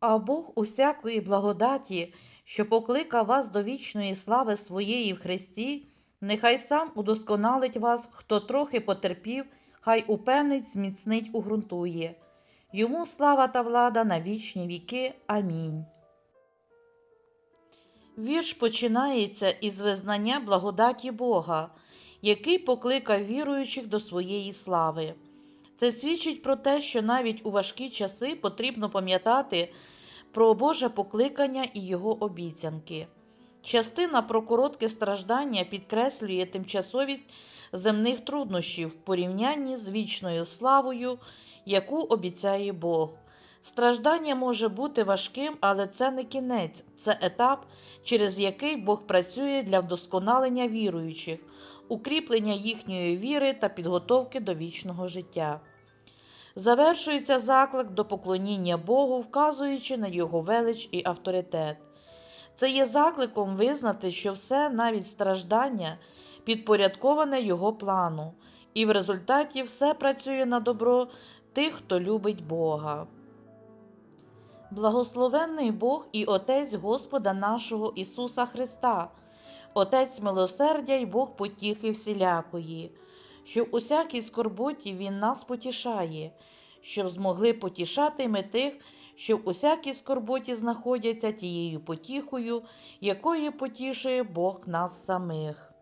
А Бог усякої благодаті, що покликав вас до вічної слави своєї в Христі, нехай сам удосконалить вас, хто трохи потерпів, хай упевнить, зміцнить, угрунтує. Йому слава та влада на вічні віки. Амінь. Вірш починається із визнання благодаті Бога, який покликав віруючих до своєї слави. Це свідчить про те, що навіть у важкі часи потрібно пам'ятати про Боже покликання і Його обіцянки. Частина про коротке страждання підкреслює тимчасовість земних труднощів в порівнянні з вічною славою, яку обіцяє Бог. Страждання може бути важким, але це не кінець, це етап, через який Бог працює для вдосконалення віруючих, укріплення їхньої віри та підготовки до вічного життя. Завершується заклик до поклоніння Богу, вказуючи на його велич і авторитет. Це є закликом визнати, що все, навіть страждання, підпорядковане Його плану, і в результаті все працює на добро тих, хто любить Бога. Благословенний Бог і Отець Господа нашого Ісуса Христа, Отець милосердя й Бог потіхи всілякої, що в усякій скорботі Він нас потішає, щоб змогли потішати ми тих, що в усякій скорботі знаходяться тією потіхою, якою потішує Бог нас самих.